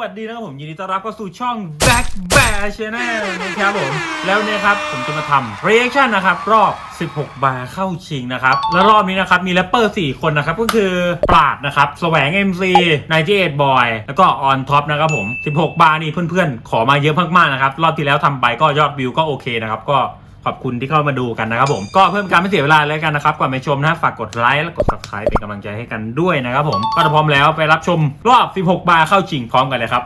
วัสดีนะครับผมยินดีต้อนรับเข้าสู่ช่อง Back Bear Channel นะครับผม แล้วเนี่ยครับผมจะมาทำ reaction นะครับ รอบ 16 บาร์เข้าชิงนะครับ แล้วรอบนี้นะครับ มีแรปเปอร์ 4 คนนะครับ ก็คือปราดนะครับแสวง MC 98 Boy แล้วก็ On Top นะครับผม 16 บาร์นี่เพื่อนๆ ขอมาเยอะมากๆนะครับ รอบที่แล้วทำไปก็ยอดวิวก็โอเคนะครับก็ ขอบคุณที่เข้ามาดูกันนะครับผมก็เพิ่มการไม่เสียเวลาเลยกันนะครับก่อนไปชมนะฝากกดไลค์และกด subscribe เป็นกำลังใจให้กันด้วยนะครับผมก็ถ้าพร้อมแล้วไปรับชมรอบ 16 บาร์เข้าชิงพร้อมกันเลยครับ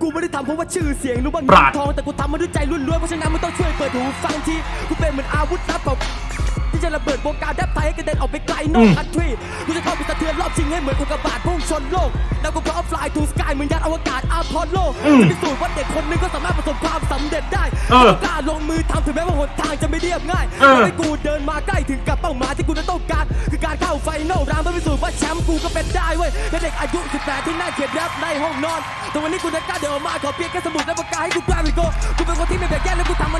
กูไม่ได้ทำเพราะว่าชื่อเสียงหรือว่าปเงิราดนทองแต่กูทำมาด้วยใจล้วนๆเพราะฉะนั้นมึงต้องช่วยเปิดหูฟังทีกูเป็นเหมือนอาวุธลับเปล่า ที่จะระเบิดวงการแรปไทยให้กระเด็นออกไปไกลนอกคันทรีกูจะเข้าไปสะเทือนรอบชิงให้เหมือนอุกกาบาตพุ่งชนโลก แล้วกูพร้อมฟลายทูสกายเหมือนยานอวกาศอาพอลโลจะพิสูจน์ว่าเด็กคนหนึงก็สามารถประสบความสำเร็จได้เออกล้าลงมือทำถึงแม้ว่าหนทางจะไม่เรียบง่ายเออทำให้กูเดินมาใกล้ถึงกับเป้าหมายที่กูนั้นต้องการคือการเข้าไฟนอลรามเพื่อพิสูจน์ว่าแชมป์กูก็เป็นได้เว้ยและเด็กอายุ 18 ที่นั่งเขียนแรปในห้องนอนแต่วันนี้กูจะกล้าเดินออกมาขอเพียงแค่สมุดและปากกาให้กูกล้าไปโกกูเป็นคนที่ไม่แบ่งแยกและกูทำมัน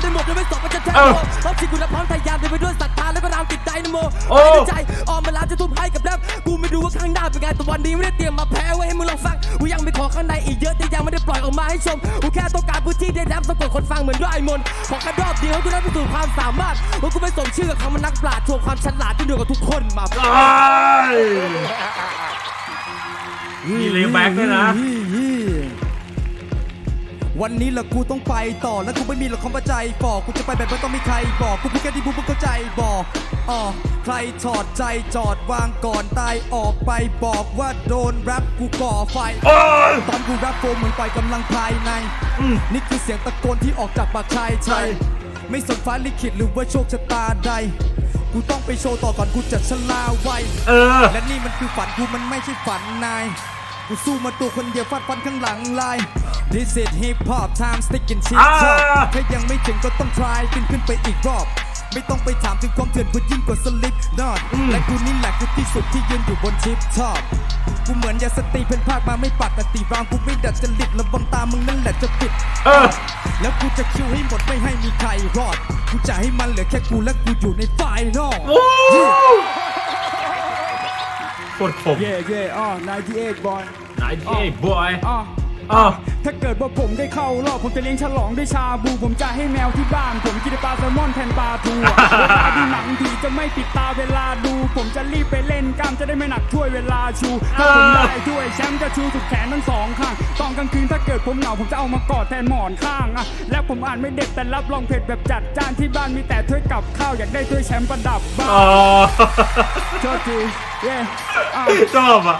ได้หมด เลยไม่สอบมันจะแทนเออโลรอบที่กูจะพร้อมทะยานเดินไปด้วยศรัทธาและก็รามติดใจนะโมโอ้ไม่ได้ใจออมมาแล้วจะทุ่มให้กับแรปกูไม่รู้ว่าข้างหน้าเป็นไงแต่วันนี้ไม่ได้เตรียมมาแพ้ไว้ให้มึงลองฟังกูยังไม่ขอข้างในอีกเยอะแต่ยังไม่ได้ปล่อยออกมาให้ชมกูแค่ต้องการพื้นที่ได้แรปสะกดคนฟังเหมือนด้วยไอ้มนต์ขอแค่รอบเดียวให้กูได้พิสูจน์ความสามารถว่ากูไม่สมชื่อกับคำว่านักปราชญ์โชว์ความฉลาดที่เดียวกับทุกคนมาอ้ายมีเลย์แบ็กด้วยนะ วันนี้ละกูต้องไปต่อและกูไม่มีหรอกคำว่าใจบอกกูจะไปแบบไม่ต้องมีใครบอกกูพูดแค่ที่พูดมึงเข้าใจบอกอ๋อใครถอดใจจอดวางก่อนตายออกไปบอกว่าโดนแรปกูก่อไฟโอ้ยตอนกูแรปโฟมเหมือนปล่อยกำลังภายในนี่คือเสียงตะโกนที่ออกจากปากชายชายไม่สนฟ้าลิขิตหรือว่าโชคชะตาใดกูต้องไปโชว์ต่อก่อนกูจะชะลาไวเออและนี่มันคือฝันกูมันไม่ใช่ฝันนาย กูสู้มาตัวคนเดียวฟาดฟันข้างหลังลาย This is hip hop time sticking shit อ่า top ถ้ายังไม่ถึงก็ต้อง try ขึ้นขึ้นไปอีกรอบ ไม่ต้องไปถามถึงความเถื่อนเพราะยิ่งกว่าสลิปนอตและกูนี่แหละคือที่สุดที่ยืนอยู่บนชิปท็อปกูเหมือนยาสตีเป็นภาคมาไม่ปกติรามกูไม่ดัดจริตระวังตามึงนั่นแหละจะปิดเออแล้วกูจะคิวให้หมดไม่ให้มีใครรอด กูจะให้มันเหลือแค่กูและกูอยู่ในไฟนอล โอ้โคตรคมเย่เย่อ่า98บอยไหนที่บอยอ่าอะ ถ้าเกิดว่าผมได้เข้ารอบผมจะเลี้ยงฉลองด้วยชาบู ผมจะให้แมวที่บ้าน ผมกินแต่ปลาแซลมอนแทนปลาทูอะเวลาดูหนังผีจะไม่ปิดตาเวลาดู ผมจะรีบไปเล่นกล้ามจะได้ไม่หนักถ้วยเวลาชูถ้าผมได้ถ้วยแชมป์จะชูสุดแขนทั้งสองข้างตอนกลางคืนถ้าเกิดผมเหงาผมจะเอามากอดแทนหมอนข้างอะและผมอ่านไม่เด็ดแต่รับรองเผ็ดแบบจัดจ้านที่บ้านมีแต่ถ้วยกับข้าวอยากได้ถ้วยแชมป์ประดับบ้าอ๋อนโทษทีเย่อะชอบอะ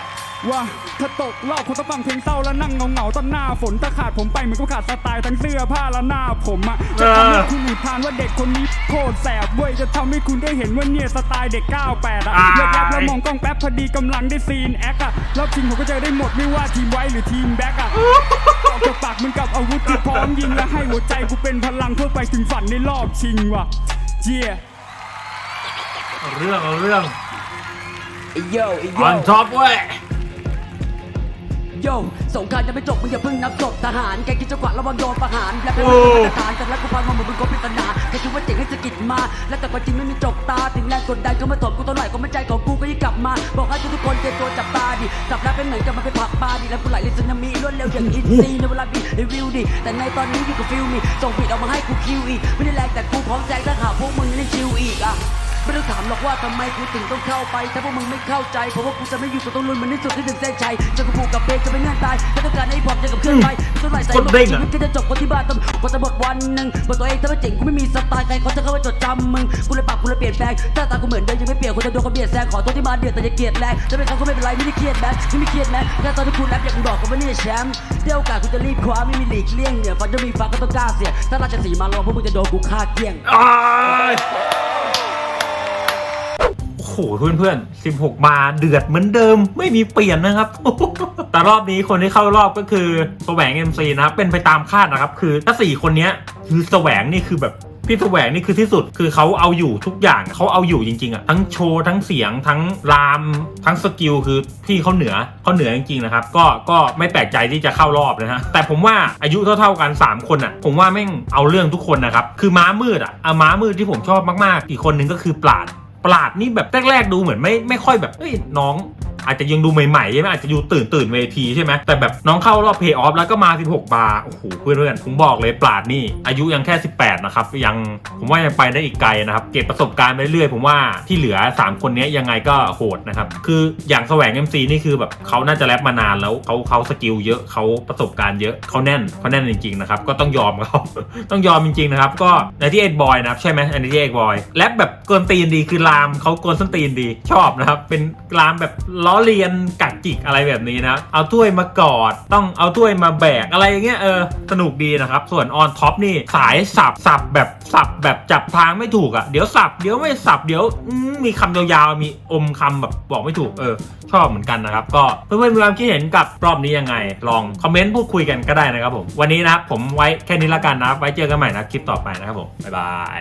ว่าถ้าตกรอบคงต้องฟังเพลงเศร้าแล้วนั่งเหงาๆต้นหน้าฝนถ้าขาดผมไปเหมือนกับขาดสไตล์ทั้งเสื้อผ้าและหน้าผมอะจะทำให้คุณอุทานว่าเด็กคนนี้โคตรแสบเว้ยจะทำให้คุณได้เห็นว่าเนี่ยสไตล์เด็ก 98อะอ่าเลือกแรปแล้วมองกล้องแป๊บพอดีกำลังได้ซีนแอคอะรอบจริงผมก็เจอได้หมดไม่ว่าทีมไว้หรือทีมแบ็กอะออกจากปากมึงกับอาวุธที่พร้อมยิงและให้หัวใจกูเป็นพลังเพื่อไปถึงฝันในรอบชิงว่ะเจียเอาเรื่องเอาเรื่องโยออนท็อปเว้ย โยสงครามยังไม่จบมึงอย่าเพิ่งนับศพทหารแกคิดจะกวาดระวังโดนประหารและเป็นโอ้มาตรฐานแต่แล้วกูพังมาเหมือนมึงก็ปริศนาแกคิดว่าเจ๋งให้สะกิดมา และแต่ความจริงไม่มีจกตาถึงแรงกดดันก็มาถมกูตัวหน่อยก็ไม่ใจของกูก็ยิ่งกลับมา บอกให้ทุกคนเตรียมตัวจับตาดิจับแล้วเป็นเหมือนกับมันเป็นผักปลาดิแล้วกูไหลเลยสึนามิรวดเร็วอย่างอินซีในเวลาบีรีวิวดิแต่ในตอนนี้อยู่กับฟิลมีส่งผิดออกมาให้กูคิวอีกไม่ได้แรงแต่กูพร้อมแซงถ้าหากพวกมึงเล่นชิวอีกอะ ไม่ต้องถามหรอกว่าทำไมกูถึงต้องเข้าไป ถ้าพวกมึงไม่เข้าใจ เพราะว่ากูจะไม่อยู่กับตรงลุ้นมันที่สุดที่ถึงเส้นชัยจะกูผูกกับเพลงจะไม่เงื่อนตายถ้าต้องการให้ผมจะกับเคลื่อนไปต้นไหลใส่หมดชีวิตก็จะจบคนที่บ้านต้องกว่าจะหมดวันหนึ่งบอกตัวเองถ้าไม่เจ๋งกูไม่มีสไตล์ใครเขาจะเข้ามาจดจำมึงกูเลยปรับกูเลยเปลี่ยนแปลงหน้าตากูเหมือนเดิมยังไม่เปลี่ยนคนจะโดนเขาเบียดแซงขอโทษที่มาเดือดแต่อย่าเกลียดแรงจะเป็นเขาก็ไม่เป็นไรไม่ได้เครียดแม้ไม่มีเครียดแม้แค่ตอนที่คุณแรปอยากกูบอกกันว่านี่แชมป์เดี๋ยวโอกาสกูจะรีบคว้าไม่มีหลีกเลี่ยงเนี่ยฟันจะมีฟังก็ต้องกล้าเสียถ้าราชสีห์มาลองพวกมึงจะโดนกูฆ่าเกลี้ยงอ้าย โอ้โหเพื่อนๆ 16 มาเดือดเหมือนเดิมไม่มีเปลี่ยนนะครับ แต่รอบนี้คนที่เข้ารอบก็คือแสวง MC นะครับ เป็นไปตามคาดนะครับ คือถ้าสี่คนนี้คือแสวงนี่คือแบบพี่แสวงนี่คือที่สุดคือเขาเอาอยู่ทุกอย่างเขาเอาอยู่จริงๆอะทั้งโชว์ทั้งเสียงทั้งรามทั้งสกิลคือพี่เขาเหนือเขาเหนือจริงๆนะครับ ก็ก็ไม่แปลกใจที่จะเข้ารอบนะฮะแต่ผมว่าอายุเท่าๆกัน 3 คนอะผมว่าแม่งเอาเรื่องทุกคนนะครับ คือม้ามืดอะอะม้ามืดที่ผมชอบมากๆ อีกคนนึงก็คือปราด ปราดนี่แบบแรกๆดูเหมือนไม่ไม่ค่อยแบบเอ้ยน้อง อาจจะยังดูใหม่ๆใช่ไหมอาจจะดูตื่นตื่นเวทีใช่ไหมแต่แบบน้องเข้ารอบเพย์ออฟแล้วก็มา 16 บาร์โอ้โหเพื่อนๆผมบอกเลยปราดนี่ อายุยังแค่ 18 นะครับ ยังผมว่ายังไปได้อีกไกลนะครับ เก็บประสบการณ์ไปเรื่อยผมว่าที่เหลือ 3 คนนี้ยังไงก็โหดนะครับ คืออย่างแสวง MC นี่คือแบบเขาน่าจะแรปมานานแล้วเขาเขาสกิลเยอะเขาประสบการณ์เยอะเขาแน่นเขาแน่นจริงๆนะครับก็ต้องยอมเขาต้องยอมจริงๆนะครับก็ในที่เอ็ดบอยนะครับใช่ไหมอันนี้ที่เอ็ดบอยแรปแบบกวนตีนดีคือลามเขากวนส้นตีนดีชอบนะครับเป็นลามแบบล้อเลียนกัดจิกอะไรแบบนี้นะเอาถ้วยมากอด ต้องเอาถ้วยมาแบกอะไรอย่างเงี้ยเออสนุกดีนะครับ ส่วนออนท็อปนี่สายสับสับแบบสับแบบจับทางไม่ถูกอะ่ะเดี๋ยวสับเดี๋ยวไม่สับเดี๋ยวมีคำยาวๆมีอมคำแบบบอกไม่ถูกเออชอบเหมือนกันนะครับ ก็เพื่อนๆมีความคิดเห็นกับรอบนี้ยังไง ลองคอมเมนต์พูดคุยกันก็ได้นะครับผมวันนี้นะผมไว้แค่นี้ละกันนะไว้เจอกันใหม่นะคลิปต่อไปนะครับผมบ๊ายบาย